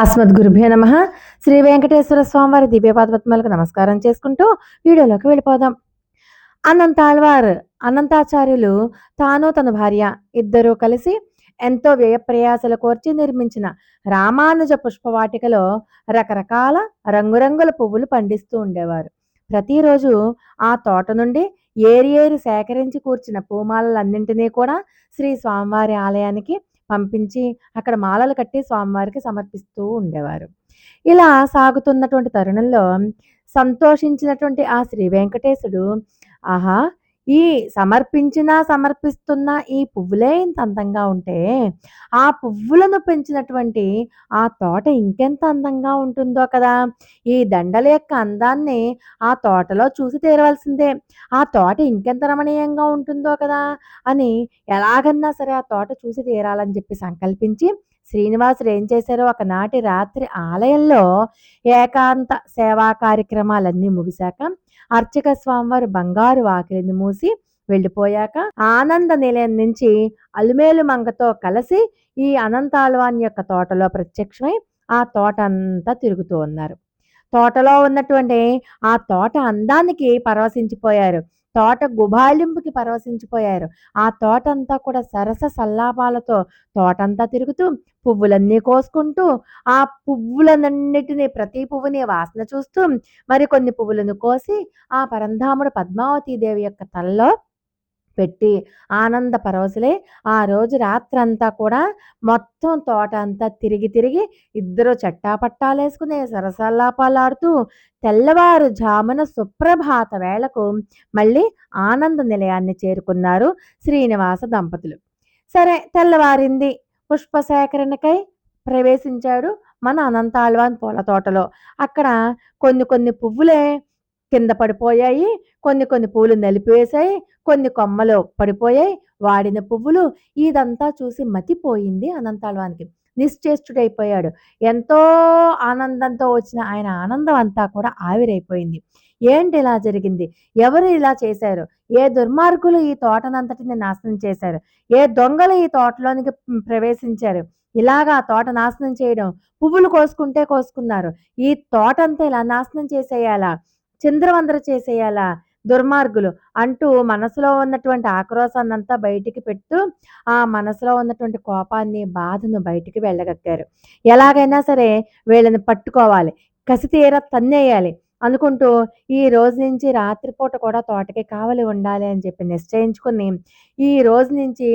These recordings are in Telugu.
అస్మద్గురుభ్యో నమ. శ్రీ వెంకటేశ్వర స్వామివారి దివ్యపాదపద్మాలకు నమస్కారం చేసుకుంటూ వీడియోలోకి వెళ్ళిపోదాం. అనంతాల్వార్ అనంతాచార్యులు తాను తన భార్య ఇద్దరూ కలిసి ఎంతో వ్యయ ప్రయాసలు కోర్చి నిర్మించిన రామానుజ పుష్పవాటికలో రకరకాల రంగురంగుల పువ్వులు పండిస్తూ ఉండేవారు. ప్రతిరోజు ఆ తోట నుండి ఏరి ఏరి సేకరించి కూర్చిన పూమాలలన్నింటినీ కూడా శ్రీ స్వామివారి ఆలయానికి పంపించి అక్కడ మాలలు కట్టి స్వామివారికి సమర్పిస్తూ ఉండేవారు. ఇలా సాగుతున్నటువంటి తరుణంలో సంతోషించినటువంటి ఆ శ్రీ వెంకటేశుడు ఆహా! ఈ సమర్పించినా సమర్పిస్తున్న ఈ పువ్వులే ఇంత అందంగా ఉంటే ఆ పువ్వులను పెంచినటువంటి ఆ తోట ఇంకెంత అందంగా ఉంటుందో కదా! ఈ దండల యొక్క అందాన్ని ఆ తోటలో చూసి తీరవలసిందే. ఆ తోట ఇంకెంత రమణీయంగా ఉంటుందో కదా! అని ఎలాగన్నా సరే ఆ తోట చూసి తీరాలని చెప్పి సంకల్పించి శ్రీనివాసుడు ఏం చేశారో ఒకనాటి రాత్రి ఆలయంలో ఏకాంత సేవా కార్యక్రమాలన్నీ ముగిశాక అర్చక స్వామివారు బంగారు వాకిలిని మూసి వెళ్ళిపోయాక ఆనంద నిలయం నుంచి అలుమేలు మంగతో కలిసి ఈ అనంతాల్వాన్ యొక్క తోటలో ప్రత్యక్షమై ఆ తోట అంతా తిరుగుతూ ఉన్నారు. తోటలో ఉన్నటువంటి ఆ తోట అందానికి పరవశించిపోయారు. తోట గుబాలింపుకి పరవశించిపోయారు. ఆ తోట అంతా కూడా సరస సల్లాపాలతో తోటంతా తిరుగుతూ పువ్వులన్నీ కోసుకుంటూ ఆ పువ్వులన్నిటినీ ప్రతి పువ్వుని వాసన చూస్తూ మరి కొన్ని పువ్వులను కోసి ఆ పరంధాముడు పద్మావతీ దేవి యొక్క తలలో పెట్టి ఆనంద పరవశులై ఆ రోజు రాత్రంతా కూడా మొత్తం తోట అంతా తిరిగి తిరిగి ఇద్దరు చట్టాపట్టాలు చట్టాపట్టాలేసుకుని సరసల్లాపాలాడుతూ తెల్లవారు జామున సుప్రభాత వేళకు మళ్ళీ ఆనంద నిలయాన్ని చేరుకున్నారు శ్రీనివాస దంపతులు. సరే తెల్లవారింది. పుష్ప సేకరణకై ప్రవేశించాడు మన అనంతాళ్వాన్ పూల తోటలో. అక్కడ కొన్ని కొన్ని పువ్వులే కింద పడిపోయాయి కొన్ని కొన్ని పూలు నలిపివేశాయి కొన్ని కొమ్మలు పడిపోయాయి. వాడిన పువ్వులు ఇదంతా చూసి మతిపోయింది అనంతాళ్వానికి నిశ్చేష్టుడైపోయాడు. ఎంతో ఆనందంతో వచ్చిన ఆయన ఆనందం అంతా కూడా ఆవిరైపోయింది. ఏంటి ఇలా జరిగింది? ఎవరు ఇలా చేశారు? ఏ దుర్మార్గులు ఈ తోటనంతటిని నాశనం చేశారు? ఏ దొంగలు ఈ తోటలోనికి ప్రవేశించారు? ఇలాగా తోట నాశనం చేయడం పువ్వులు కోసుకుంటే కోసుకున్నారు. ఈ తోటంతా ఇలా నాశనం చేసేయాలా? చింద్రవందర చేసేయాలా? దుర్మార్గులు అంటూ మనసులో ఉన్నటువంటి ఆక్రోశాన్నంతా బయటికి పెడుతూ ఆ మనసులో ఉన్నటువంటి కోపాన్ని బాధను బయటికి వెళ్ళగక్కారు. ఎలాగైనా సరే వీళ్ళని పట్టుకోవాలి. కసి తీర తన్నేయాలి. అనుకుంటూ ఈ రోజు నుంచి రాత్రిపూట కూడా తోటకి కావలి ఉండాలి అని చెప్పి నిశ్చయించుకుని ఈ రోజు నుంచి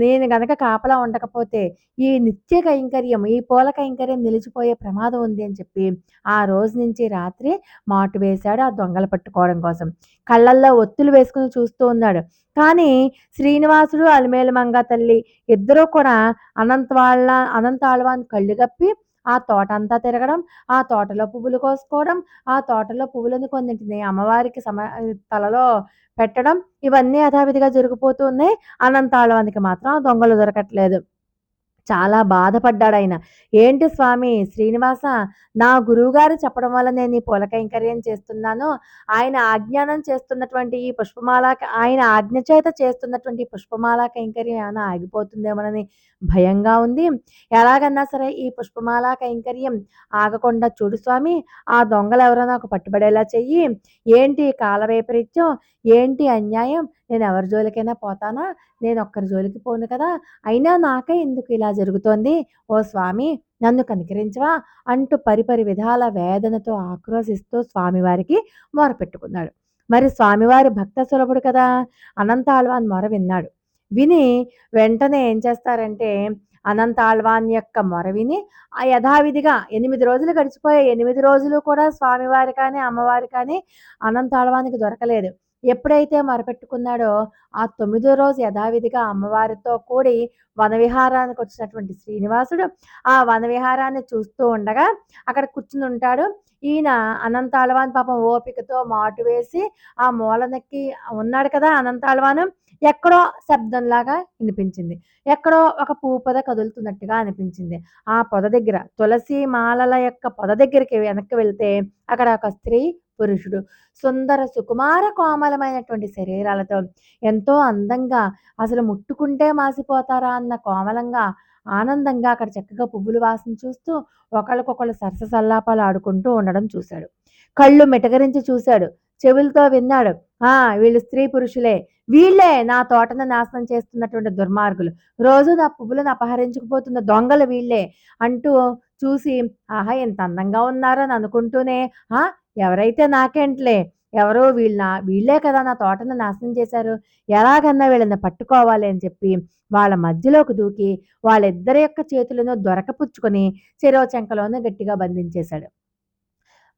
నేను గనక కాపలా ఉండకపోతే ఈ నిత్య కైంకర్యం ఈ పూల కైంకర్యం నిలిచిపోయే ప్రమాదం ఉంది అని చెప్పి ఆ రోజు నుంచి రాత్రి మాటు వేశాడు ఆ దొంగలు పట్టుకోవడం కోసం. కళ్ళల్లో ఒత్తులు వేసుకుని చూస్తూ ఉన్నాడు. కానీ శ్రీనివాసుడు అలిమేలు మంగ తల్లి ఇద్దరూ కూడా అనంత వాళ్ళ అనంత ఆళ్వాన్ కళ్ళు కప్పి ఆ తోట అంతా తిరగడం ఆ తోటలో పువ్వులు కోసుకోవడం ఆ తోటలో పువ్వులను కొన్నింటిని అమ్మవారికి సమ తలలో పెట్టడం ఇవన్నీ యథావిధిగా జరిగిపోతూ ఉన్నాయి. అనంతాళవానికి మాత్రం దొంగలు దొరకట్లేదు. చాలా బాధపడ్డాడు ఆయన ఏంటి స్వామి శ్రీనివాస నా గురువుగారు చెప్పడం వల్ల నేను ఈ పూల కైంకర్యం చేస్తున్నాను. ఆయన ఆజ్ఞానం చేస్తున్నటువంటి ఈ పుష్పమాల ఆయన ఆజ్ఞ చేత చేస్తున్నటువంటి పుష్పమాల కైంకర్యం ఏమైనా ఆగిపోతుందేమోనని భయంగా ఉంది. ఎలాగన్నా సరే ఈ పుష్పమాల కైంకర్యం ఆగకుండా చూడు స్వామి ఆ దొంగలు ఎవరో నాకు పట్టుబడేలా చెయ్యి. ఏంటి కాల వైపరీత్యం? ఏంటి అన్యాయం? నేను ఎవరి జోలికైనా పోతానా? నేను ఒక్కరి జోలికి పోను కదా. అయినా నాకే ఎందుకు ఇలా జరుగుతోంది. ఓ స్వామి నన్ను కనికరించవా? అంటూ పరిపరి విధాల వేదనతో ఆక్రోశిస్తూ స్వామివారికి మొరపెట్టుకున్నాడు మరి స్వామివారి భక్త సులభుడు కదా? అనంతాల్వాన్ మొర విన్నాడు. విని వెంటనే ఏం చేస్తారంటే అనంతాల్వాన్ యొక్క మొర విని ఆ యథావిధిగా ఎనిమిది రోజులు గడిచిపోయాయి. ఎనిమిది రోజులు కూడా స్వామివారి కానీ అమ్మవారి కానీ అనంతాల్వానికి దొరకలేదు. ఎప్పుడైతే మరపెట్టుకున్నాడో ఆ తొమ్మిదో రోజు యథావిధిగా అమ్మవారితో కూడి వనవిహారానికి వచ్చినటువంటి శ్రీనివాసుడు ఆ వనవిహారాన్ని చూస్తూ ఉండగా అక్కడ కూర్చుని ఉంటాడు. ఈయన అనంతాళవాన్ పాపం ఓపికతో మాటు వేసి ఆ మూలనెక్కి ఉన్నాడు కదా అనంతాళవాను. ఎక్కడో శబ్దంలాగా వినిపించింది. ఎక్కడో ఒక పూ పొద కదులుతున్నట్టుగా అనిపించింది. ఆ పొద దగ్గర తులసి మాలల యొక్క పొద దగ్గరికి వెనక్కి వెళ్తే అక్కడ ఒక స్త్రీ పురుషుడు. సుందర సుకుమార కోమలమైనటువంటి శరీరాలతో ఎంతో అందంగా అసలు ముట్టుకుంటే మాసిపోతారా అన్న కోమలంగా ఆనందంగా అక్కడ చక్కగా పువ్వులు వాసన చూస్తూ ఒకళ్ళకొకళ్ళు సరస సల్లాపాలు ఆడుకుంటూ ఉండడం చూశాడు. కళ్ళు మిటకరించి చూశాడు. చెవులతో విన్నాడు. ఆ వీళ్ళు స్త్రీ పురుషులే. వీళ్ళే నా తోటను నాశనం చేస్తున్నటువంటి దుర్మార్గులు. రోజు నా పువ్వులను అపహరించుకుపోతున్న దొంగలు వీళ్ళే అంటూ చూసి ఆహా ఎంత అందంగా ఉన్నారని అనుకుంటూనే ఆ ఎవరైతే నాకేంట్లే ఎవరో వీళ్ళ వీళ్ళే కదా నా తోటను నాశనం చేశారు ఎలాగన్నా వీళ్ళని పట్టుకోవాలి అని చెప్పి వాళ్ళ మధ్యలోకి దూకి వాళ్ళిద్దరి యొక్క చేతులను దొరకపుచ్చుకొని చెరో చెంకలోనే గట్టిగా బంధించేశాడు.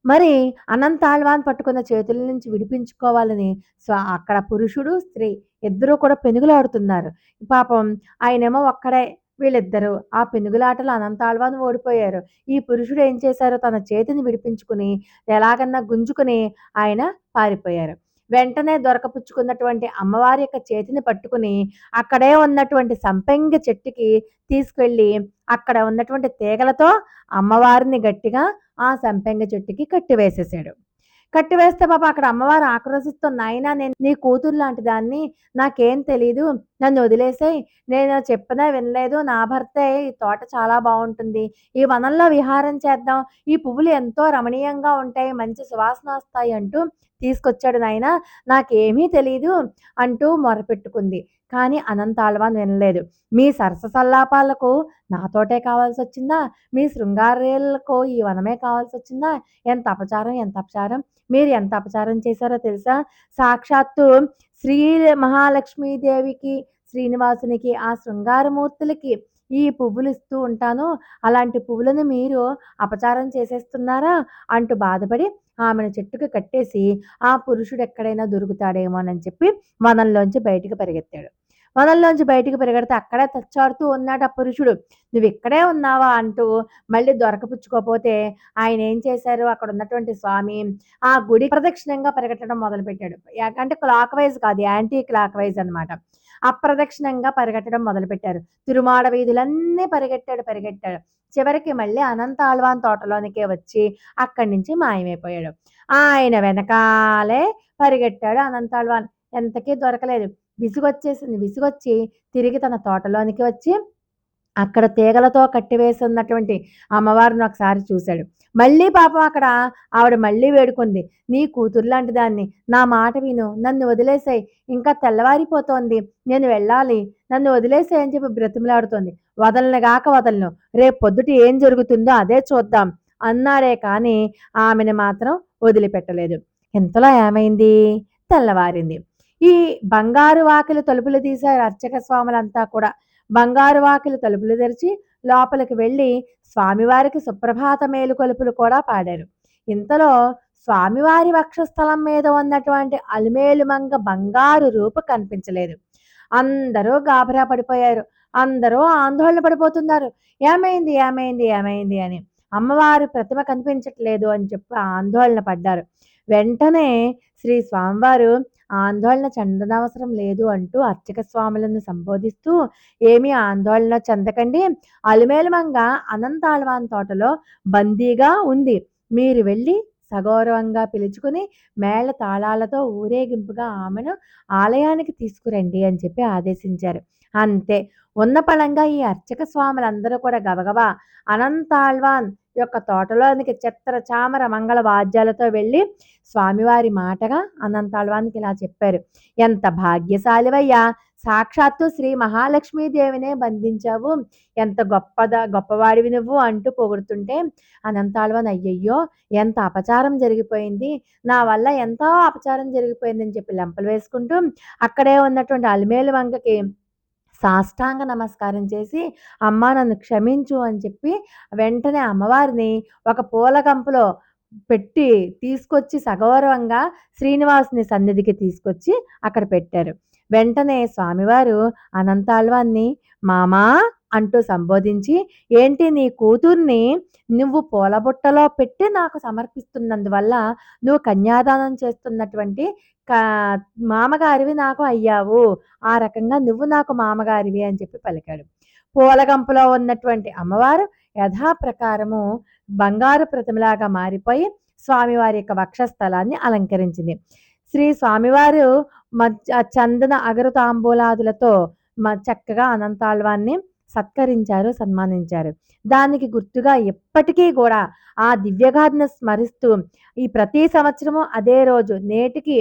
మరి అనంత ఆళ్వాన్ పట్టుకున్న చేతుల నుంచి విడిపించుకోవాలని సో అక్కడ పురుషుడు స్త్రీ ఇద్దరూ కూడా పెనుగులాడుతున్నారు. పాపం ఆయనేమో ఒక్కడే వీళ్ళిద్దరూ ఆ పెనుగులాటలో అనంతాళ్వాను ఓడిపోయారు. ఈ పురుషుడు ఏం చేశారో తన చేతిని విడిపించుకుని ఎలాగన్నా గుంజుకుని ఆయన పారిపోయారు. వెంటనే దొరకపుచ్చుకున్నటువంటి అమ్మవారి యొక్క చేతిని పట్టుకుని అక్కడే ఉన్నటువంటి సంపెంగ చెట్టుకి తీసుకెళ్ళి అక్కడ ఉన్నటువంటి తీగలతో అమ్మవారిని గట్టిగా ఆ సంపెంగ చెట్టుకి కట్టివేసేసాడు. కట్టివేస్తే పాప అక్కడ అమ్మవారు ఆక్రోశిస్తూ నాయనా నేను నీ కూతురు లాంటి దాన్ని నాకేం తెలీదు. నన్ను వదిలేసాయి. నేను చెప్పినా వినలేదు. నా భర్తే ఈ తోట చాలా బాగుంటుంది. ఈ వనంలో విహారం చేద్దాం. ఈ పువ్వులు ఎంతో రమణీయంగా ఉంటాయి. మంచి సువాసన వస్తాయి అంటూ తీసుకొచ్చాడు నాయన. నాకేమీ తెలీదు అంటూ మొరపెట్టుకుంది. కానీ అనంతాళ్వాన్ వినలేదు. మీ సరస సల్లాపాలకు నాతోటే కావాల్సి వచ్చిందా మీ శృంగారేళ్ళకు ఈ వనమే కావాల్సి వచ్చిందా ఎంత అపచారం ఎంత అపచారం? మీరు ఎంత అపచారం చేశారో తెలుసా? సాక్షాత్తు శ్రీ మహాలక్ష్మీదేవికి శ్రీనివాసునికి ఆ శృంగారమూర్తులకి ఈ పువ్వులు ఇస్తూ ఉంటాను. అలాంటి పువ్వులను మీరు అపచారం చేసేస్తున్నారా? అంటూ బాధపడి ఆమెను చెట్టుకు కట్టేసి ఆ పురుషుడు ఎక్కడైనా దొరుకుతాడేమోనని చెప్పి వనంలోంచి బయటికి పరిగెత్తాడు. వనంలోంచి బయటికి పరిగెడితే అక్కడే తచ్చాడుతూ ఉన్నాడు ఆ పురుషుడు. నువ్వు ఇక్కడే ఉన్నావా? అంటూ మళ్ళీ దొరకపుచ్చుకోపోతే ఆయన ఏం చేశారు? అక్కడ ఉన్నటువంటి స్వామి ఆ గుడి ప్రదక్షిణంగా పరిగెట్టడం మొదలుపెట్టాడు. అంటే క్లాక్ వైజ్ కాదు యాంటీ క్లాక్ వైజ్ అనమాట అప్రదక్షిణంగా పరిగెట్టడం మొదలుపెట్టారు. తిరుమాడ వీధులన్నీ పరిగెట్టాడు పరిగెట్టాడు. చివరికి మళ్ళీ అనంత ఆల్వాన్ తోటలోనికే వచ్చి అక్కడి నుంచి మాయమైపోయాడు. ఆయన వెనకాలే పరిగెట్టాడు అనంత ఆల్వాన్ ఎంతకీ దొరకలేదు. విసుగొచ్చేసింది. విసుగొచ్చి తిరిగి తన తోటలోనికి వచ్చి అక్కడ తీగలతో కట్టివేసి ఉన్నటువంటి అమ్మవారిని ఒకసారి చూశాడు. మళ్ళీ పాపం అక్కడ ఆవిడ మళ్ళీ వేడుకుంది. నీ కూతురు లాంటి దాన్ని నా మాట విను నన్ను వదిలేసాయి ఇంకా తెల్లవారిపోతోంది నేను వెళ్ళాలి నన్ను వదిలేసాయి అని చెప్పి బ్రతిమలాడుతోంది. వదలను గాక వదలను రేపు పొద్దుట ఏం జరుగుతుందో అదే చూద్దాం అన్నారే కానీ ఆమెను మాత్రం వదిలిపెట్టలేదు. ఇంతలో ఏమైంది? తెల్లవారింది. ఈ బంగారు వాకిలి తలుపులు తీశారు అర్చక స్వాములంతా కూడా బంగారు వాకిలి తలుపులు తెరిచి లోపలికి వెళ్ళి స్వామివారికి సుప్రభాత మేలుకొలుపులు కూడా పాడారు. ఇంతలో స్వామివారి వక్షస్థలం మీద ఉన్నటువంటి అలిమేలుమంగ బంగారు రూపు కనిపించలేదు. అందరూ గాబరా పడిపోయారు. అందరూ ఆందోళన పడిపోతున్నారు. ఏమైంది? ఏమైంది? ఏమైంది? అని అమ్మవారి ప్రతిమ కనిపించట్లేదు అని చెప్పి ఆందోళన పడ్డారు. వెంటనే శ్రీ స్వామివారు ఆందోళన చెందనవసరం లేదు అంటూ అర్చక స్వాములను సంబోధిస్తూ ఏమీ ఆందోళన చెందకండి. అలిమేలుమంగ అనంతాళ్వాన్ తోటలో బందీగా ఉంది. మీరు వెళ్ళి సగౌరవంగా పిలుచుకుని మేళ తాళాలతో ఊరేగింపుగా ఆమెను ఆలయానికి తీసుకురండి అని చెప్పి ఆదేశించారు. అంతే. ఉన్న పళంగా ఈ అర్చక స్వాములందరూ కూడా గబగబా అనంతాళ్వాన్ యొక్క తోటలోనికి చిత్ర చామర మంగళ వాద్యాలతో వెళ్ళి స్వామివారి మాటగా అనంతాళ్వానికి ఇలా చెప్పారు. ఎంత భాగ్యశాలివయ్యా! సాక్షాత్తు శ్రీ మహాలక్ష్మీదేవినే బంధించావు. ఎంత గొప్పద గొప్పవాడివి నువ్వు అంటూ పొగుడుతుంటే అనంతాళ్వన్ అయ్యయ్యో! ఎంత అపచారం జరిగిపోయింది. నా వల్ల ఎంతో అపచారం జరిగిపోయిందని చెప్పి లెంపలు వేసుకుంటూ అక్కడే ఉన్నటువంటి అలిమేలు వంకకి సాష్టాంగ నమస్కారం చేసి అమ్మ నన్ను క్షమించు అని చెప్పి వెంటనే అమ్మవారిని ఒక పూల కంపులో పెట్టి తీసుకొచ్చి సగౌరవంగా శ్రీనివాసుని సన్నిధికి తీసుకొచ్చి అక్కడ పెట్టారు. వెంటనే స్వామివారు అనంతాళ్వాన్ని మామా అంటూ సంబోధించి ఏంటి నీ కూతుర్ని నువ్వు పూలబుట్టలో పెట్టి నాకు సమర్పిస్తున్నందువల్ల నువ్వు కన్యాదానం చేస్తున్నటువంటి కా మామగారివి నాకు అయ్యావు. ఆ రకంగా నువ్వు నాకు మామగారివి అని చెప్పి పలికాడు. పూలగంపలో ఉన్నటువంటి అమ్మవారు యథాప్రకారము బంగారు ప్రతిమలాగా మారిపోయి స్వామివారి యొక్క వక్షస్థలాన్ని అలంకరించింది. శ్రీ స్వామివారు మ చందన అగరు తాంబూలాదులతో మ చక్కగా అనంతాళ్వాన్ని సత్కరించారు సన్మానించారు. దానికి గుర్తుగా ఎప్పటికీ కూడా ఆ దివ్యగాథను స్మరిస్తూ ఈ ప్రతి సంవత్సరము అదే రోజు నేటికి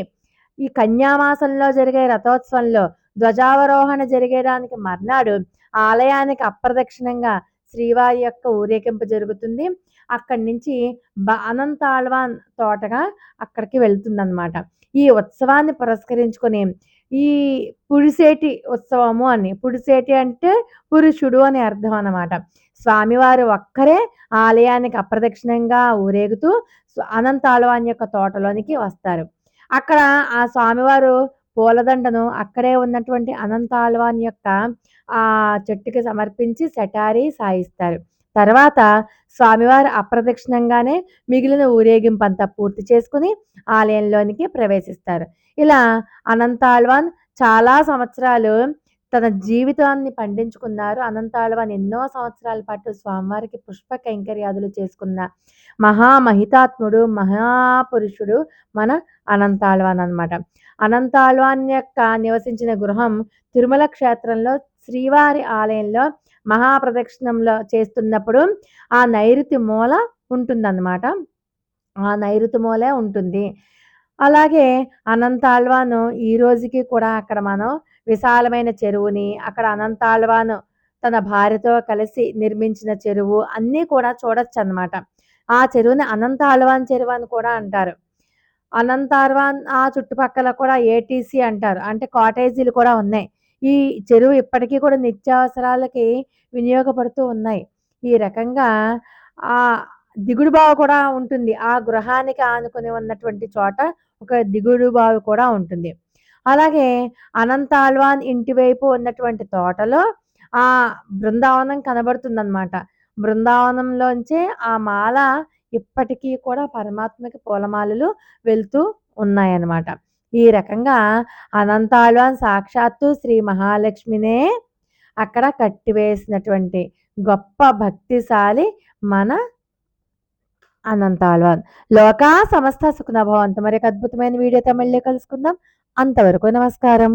ఈ కన్యామాసంలో జరిగే రథోత్సవంలో ధ్వజావరోహణ జరిగేదానికి మర్నాడు ఆలయానికి అప్రదక్షిణంగా శ్రీవారి యొక్క ఊరేగింపు జరుగుతుంది. అక్కడి నుంచి బ అనంతాళ్వాన్ తోటగా అక్కడికి వెళ్తుందన్నమాట. ఈ ఉత్సవాన్ని పురస్కరించుకొని ఈ పుడిసేటి ఉత్సవము అని. పుడిసేటి అంటే పురుషుడు అని అర్థం అన్నమాట. స్వామివారు ఒక్కరే ఆలయానికి అప్రదక్షిణంగా ఊరేగుతూ స్వ- యొక్క తోటలోనికి వస్తారు. అక్కడ ఆ స్వామివారు పూలదండను అక్కడే ఉన్నటువంటి అనంతాళ్వాన్ యొక్క ఆ చెట్టుకి సమర్పించి సెటారి సాయిస్తారు. తర్వాత స్వామివారు అప్రదక్షిణంగానే మిగిలిన ఊరేగింపంతా పూర్తి చేసుకుని ఆలయంలోనికి ప్రవేశిస్తారు. ఇలా అనంతాళ్వాన్ చాలా సంవత్సరాలు తన జీవితాన్ని పండించుకున్నారు. అనంతాళ్వాన్ ఎన్నో సంవత్సరాల పాటు స్వామివారికి పుష్ప కైంకర్యాదులు చేసుకున్న మహామహితాత్ముడు మహాపురుషుడు మన అనంతాళ్వాన్ అన్నమాట. అనంతాళ్వాన్ యొక్క నివసించిన గృహం తిరుమల క్షేత్రంలో శ్రీవారి ఆలయంలో మహాప్రదక్షిణంలో చేస్తున్నప్పుడు ఆ నైరుతి మూల ఉంటుందన్నమాట. ఆ నైరుతి మూలే ఉంటుంది. అలాగే అనంతాళ్వాను ఈ రోజుకి కూడా అక్కడ మనం విశాలమైన చెరువుని అక్కడ అనంతాళ్వాను తన భార్యతో కలిసి నిర్మించిన చెరువు అన్నీ కూడా చూడొచ్చు అనమాట ఆ చెరువుని అనంతాళ్వాన్ చెరువు అని కూడా అంటారు. అనంతార్వాన్ ఆ చుట్టుపక్కల కూడా ఏటీసీ అంటారు. అంటే కాటేజీలు కూడా ఉన్నాయి. ఈ చెరువు ఇప్పటికీ కూడా నిత్యావసరాలకి వినియోగపడుతూ ఉన్నాయి. ఈ రకంగా ఆ దిగుడు బావి కూడా ఉంటుంది. ఆ గృహానికి ఆనుకుని ఉన్నటువంటి చోట ఒక దిగుడు బావి కూడా ఉంటుంది. అలాగే అనంతాళ్వాన్ ఇంటి వైపు ఉన్నటువంటి తోటలో ఆ బృందావనం కనబడుతుందన్నమాట. బృందావనంలోంచే ఆ మాల ఇప్పటికీ కూడా పరమాత్మకి పూలమాలలు వెళ్తూ ఉన్నాయన్నమాట. ఈ రకంగా అనంతాళ్వాన్ సాక్షాత్తు శ్రీ మహాలక్ష్మినే అక్కడ కట్టివేసినటువంటి గొప్ప భక్తిశాలి మన అనంతాళ్వాన్. లోకా సమస్త సుఖనభవంతు మరి అద్భుతమైన వీడియోతో మళ్ళీ కలుసుకుందాం. అంతవరకు నమస్కారం.